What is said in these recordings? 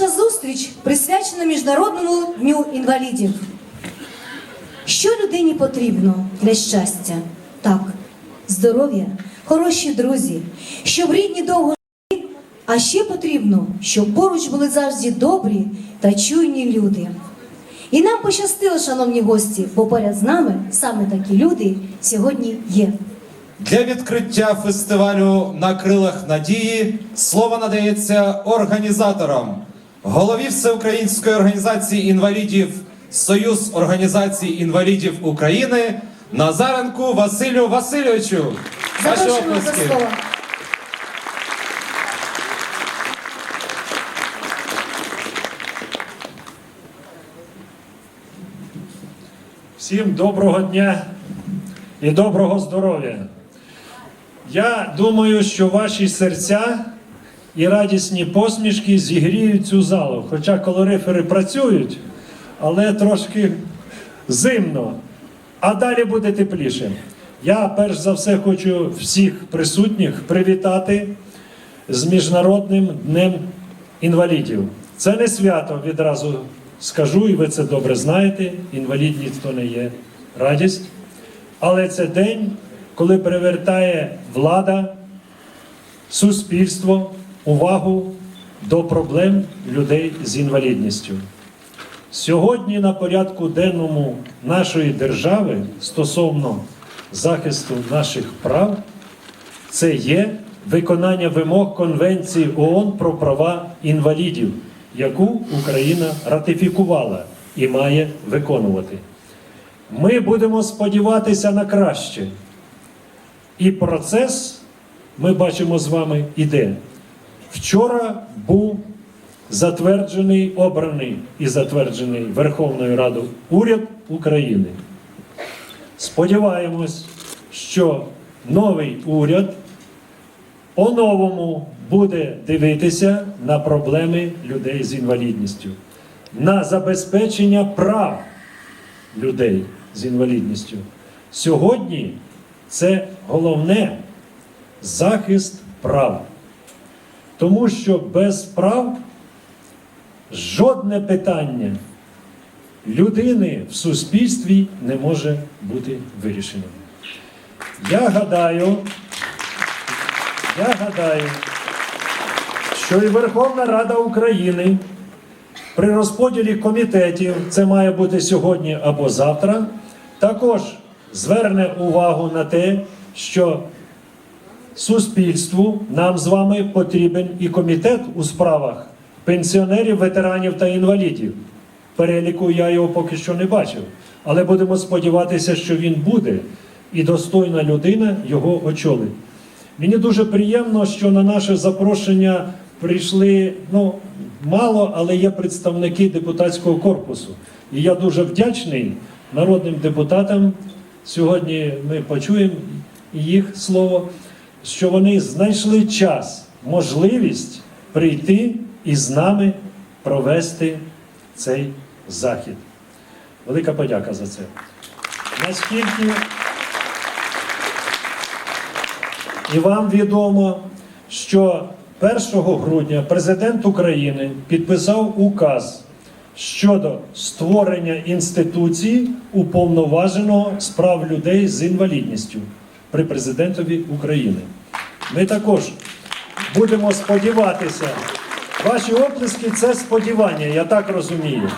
Наша зустріч присвячена Міжнародному дню інвалідів. Що людині потрібно для щастя? Так, здоров'я, хороші друзі, щоб рідні довго жили, а ще потрібно, щоб поруч були завжди добрі та чуйні люди. І нам пощастило, шановні гості, бо поряд з нами саме такі люди сьогодні є. Для відкриття фестивалю на крилах надії слово надається організаторам, голові Всеукраїнської організації інвалідів Союз організацій інвалідів України Назаренку Василю Васильовичу. Ваші Запрошуємо до слова. Всім доброго дня і доброго здоров'я. Я думаю, що ваші серця і радісні посмішки зігріють цю залу. Хоча колорифери працюють, але трошки зимно. А далі буде тепліше. Я перш за все хочу всіх присутніх привітати з Міжнародним днем інвалідів. Це не свято, відразу скажу, і ви це добре знаєте. Інвалідність то не є радість. Але це день, коли привертає влада, суспільство увагу до проблем людей з інвалідністю. Сьогодні на порядку денному нашої держави стосовно захисту наших прав це є виконання вимог Конвенції ООН про права інвалідів, яку Україна ратифікувала і має виконувати. Ми будемо сподіватися на краще. І процес, ми бачимо з вами, іде. Вчора був затверджений, обраний і затверджений Верховною Радою уряд України. Сподіваємось, що новий уряд по-новому буде дивитися на проблеми людей з інвалідністю, на забезпечення прав людей з інвалідністю. Сьогодні це головне захист прав. Тому що без прав жодне питання людини в суспільстві не може бути вирішеним. Я гадаю, я гадаю, що і Верховна Рада України при розподілі комітетів, це має бути сьогодні або завтра, також зверне увагу на те, що суспільству нам з вами потрібен і комітет у справах пенсіонерів, ветеранів та інвалідів. Переліку я його поки що не бачив, але будемо сподіватися, що він буде, і достойна людина його очолить. Мені дуже приємно, що на наше запрошення прийшли ну, мало, але є представники депутатського корпусу. І я дуже вдячний народним депутатам. Сьогодні ми почуємо їх слово, що вони знайшли час, можливість прийти і з нами провести цей захід. Велика подяка за це. Наскільки і вам відомо, що 1 грудня президент України підписав указ щодо створення інституції уповноваженого з прав людей з інвалідністю при президентові України. Ми також будемо сподіватися. Ваші оплески це сподівання, я так розумію.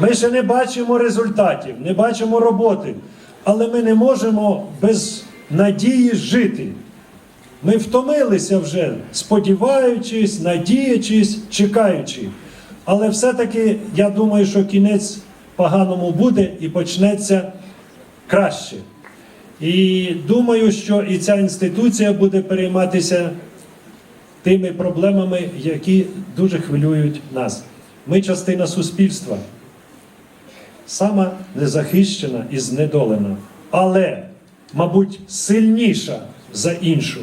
Ми ще не бачимо результатів, не бачимо роботи, але ми не можемо без надії жити. Ми втомилися вже, сподіваючись, надіючись, чекаючи. Але все-таки я думаю, що кінець поганому буде і почнеться краще. І думаю, що і ця інституція буде перейматися тими проблемами, які дуже хвилюють нас. Ми частина суспільства, сама незахищена і знедолена, але, мабуть, сильніша за іншу.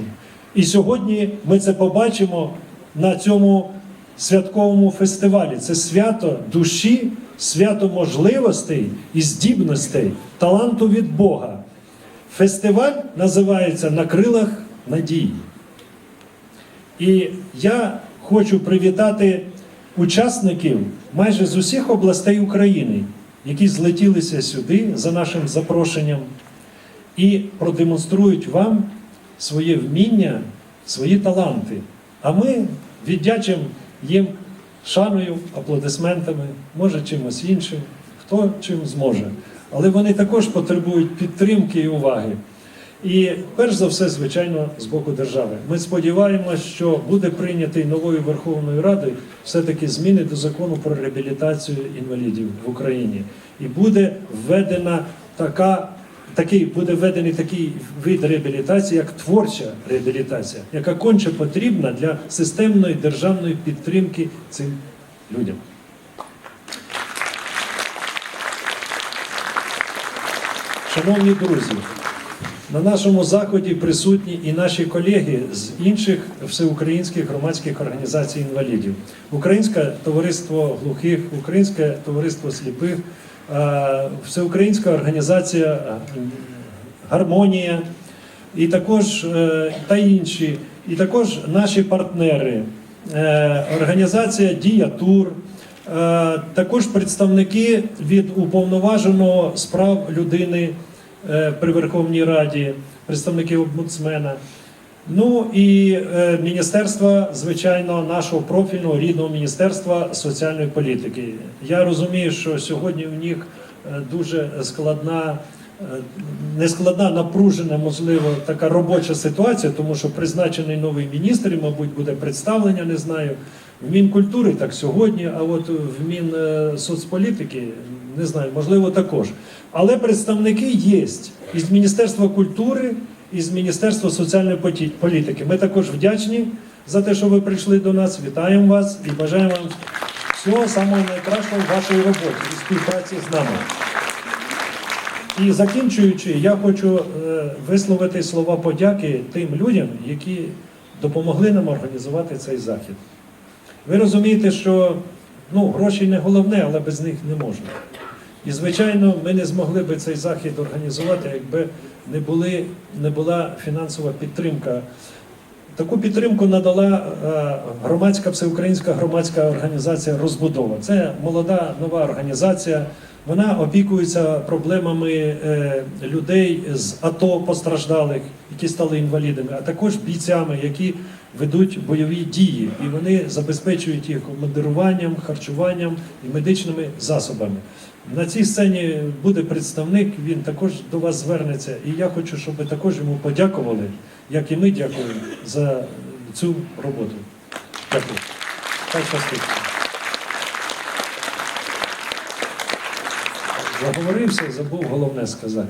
І сьогодні ми це побачимо на цьому святковому фестивалі. Це свято душі, свято можливостей і здібностей, таланту від Бога. Фестиваль називається На крилах надії. І я хочу привітати учасників майже з усіх областей України, які злетілися сюди за нашим запрошенням і продемонструють вам своє вміння, свої таланти. А ми віддячимо їм шаною, аплодисментами, може чимось іншим, хто чим зможе. Але вони також потребують підтримки і уваги. І перш за все, звичайно, з боку держави. Ми сподіваємося, що буде прийнятий новою Верховною Радою все-таки зміни до закону про реабілітацію інвалідів в Україні. І буде введена така, такий, буде введений такий вид реабілітації, як творча реабілітація, яка конче потрібна для системної державної підтримки цим людям. Шановні друзі, на нашому заході присутні і наші колеги з інших всеукраїнських громадських організацій інвалідів. Українське товариство глухих, Українське товариство сліпих, Всеукраїнська організація Гармонія, і також е, та інші, і також наші партнери, е, організація Дія Тур. Е, Також представники від уповноваженого з прав людини при Верховній Раді, представники омбудсмена. Ну і е, міністерства, звичайно, нашого профільного рідного міністерства соціальної політики. Я розумію, що сьогодні в них е, дуже складна, е, не складна, напружена, можливо, така робоча ситуація, тому що призначений новий міністр, і, мабуть, буде представлення, не знаю. В Мінкультури так сьогодні, а от в Мінсоцполітики, не знаю, можливо, також. Але представники є із Міністерства культури, із Міністерства соціальної політики. Ми також вдячні за те, що ви прийшли до нас. Вітаємо вас і бажаємо вам всього самого найкращого в вашій роботі і співпраці з нами. І закінчуючи, я хочу е, висловити слова подяки тим людям, які допомогли нам організувати цей захід. Ви розумієте, що ну, гроші не головне, але без них не можна. І, звичайно, ми не змогли би цей захід організувати, якби не, були, не була фінансова підтримка. Таку підтримку надала е, громадська всеукраїнська громадська організація Розбудова. Це молода нова організація. Вона опікується проблемами е, людей з АТО постраждалих, які стали інвалідами, а також бійцями, які ведуть бойові дії, і вони забезпечують їх командируванням, харчуванням і медичними засобами. На цій сцені буде представник, він також до вас звернеться, і я хочу, щоб також йому подякували, як і ми дякуємо за цю роботу. Дякую. Заговорився, забув головне сказати.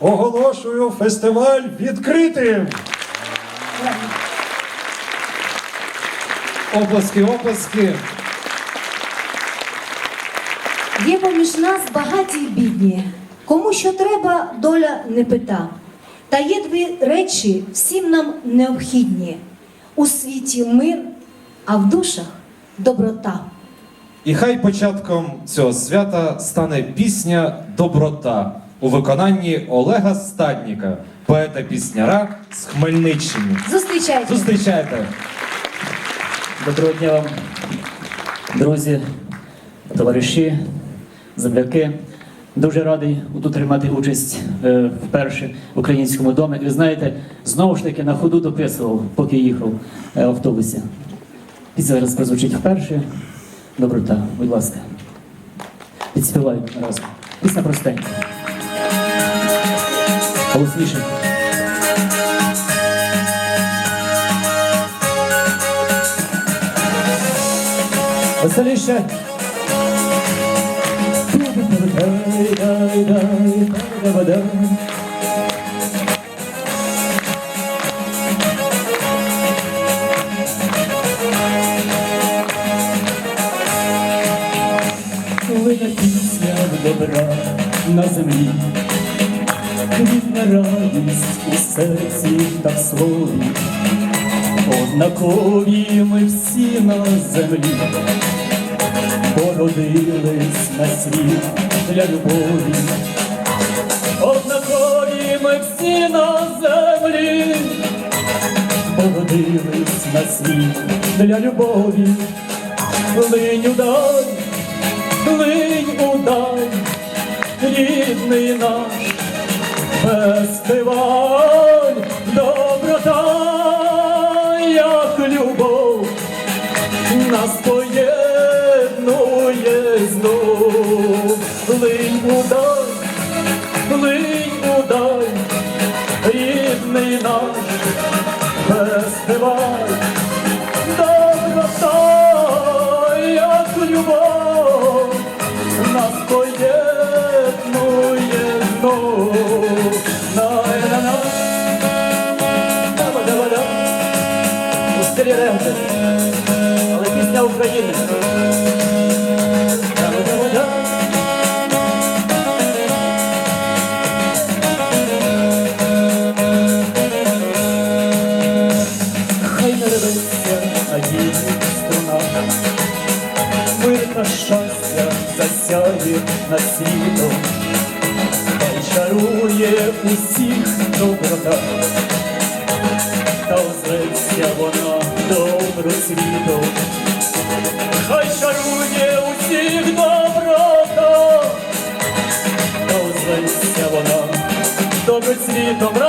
Оголошую фестиваль відкритим! Оплески, оплески. Є поміж нас багаті й бідні. Кому що треба, доля не пита. Та є дві речі всім нам необхідні. У світі мир, а в душах доброта. І хай початком цього свята стане пісня Доброта у виконанні Олега Стадніка, поета-пісняра з Хмельниччини. Зустрічайте! Зустрічайте! Доброго дня вам, друзі, товариші, земляки. Дуже радий тут приймати участь е, вперше в українському домі. І ви знаєте, знову ж таки на ходу дописував, поки їхав е, в автобусі. Пісня зараз прозвучить вперше. Доброта, будь ласка. Підспіваємо разом. Пісня простенька. Голосніше. Веселіше. Вина пісня добра на землі, квітне радість у серці та в слові, однакові ми всі на землі, породились на світ для любові, однакові ми всі на землі, породились на світ для любові. линь удаль, линь удаль, рідний наш фестиваль, фестиваль, доброта, як любов, нас поєднує знов. У стилі регби, але пісня України. Над світом, й шарує усіх доброта, та озветься вона добро світом, хай шарує усіх доброта, та озветься вона добро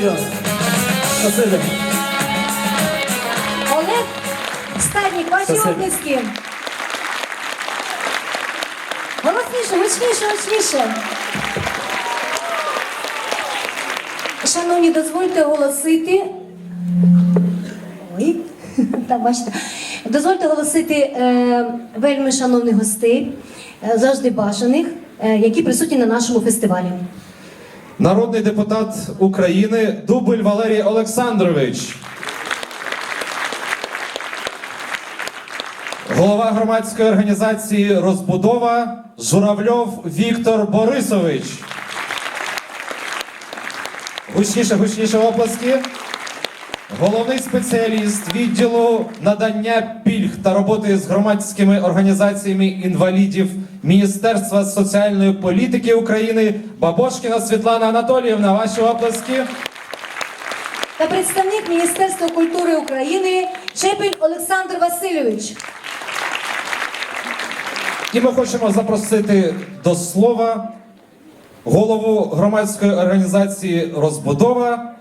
Дякую. Спасибі. Олег Стаднік, ваші оплески. Голосніше, гучніше, гучніше. Шановні, дозвольте оголосити. Ой, так бачите. Дозвольте оголосити е, вельми шановних гостей, е, завжди бажаних, е, які присутні на нашому фестивалі. Народний депутат України Дубль Валерій Олександрович. Голова громадської організації Розбудова Журавльов Віктор Борисович. Гучніше, гучніше оплески. Головний спеціаліст відділу надання пільг та роботи з громадськими організаціями інвалідів Міністерства соціальної політики України Бабошкіна Світлана Анатоліївна. Ваші оплески. Та представник Міністерства культури України Чепель Олександр Васильович. І ми хочемо запросити до слова голову громадської організації Розбудова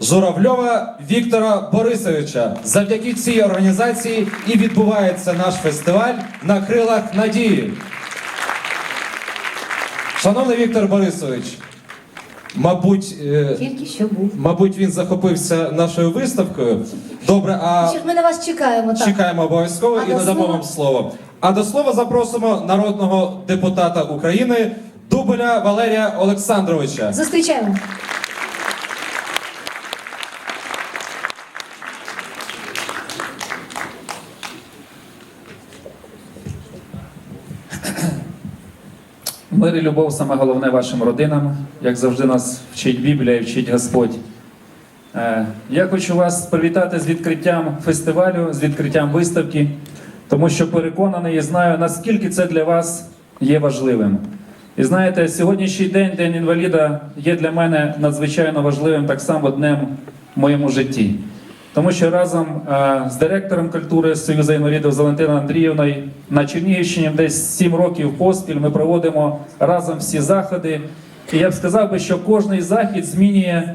Журавльова Віктора Борисовича. Завдяки цій організації і відбувається наш фестиваль на крилах надії. Шановний Віктор Борисович, мабуть, е, Тільки що був. мабуть, він захопився нашою виставкою. Добре, а Що ж ми на вас чекаємо? Так. Чекаємо обов'язково А і до надамо слова? вам слово. А до слова запросимо народного депутата України Дубеля Валерія Олександровича. Зустрічаємо. Мир і любов саме головне вашим родинам, як завжди нас вчить Біблія і вчить Господь. Е, Я хочу вас привітати з відкриттям фестивалю, з відкриттям виставки, тому що переконаний і знаю, наскільки це для вас є важливим. І знаєте, сьогоднішній день, День інваліда, є для мене надзвичайно важливим так само днем в моєму житті. Тому що разом е, з директором культури Союзу інвалідів Валентиною Андріївною на Чернігівщині десь 7 років поспіль ми проводимо разом всі заходи. І я б сказав би, що кожний захід змінює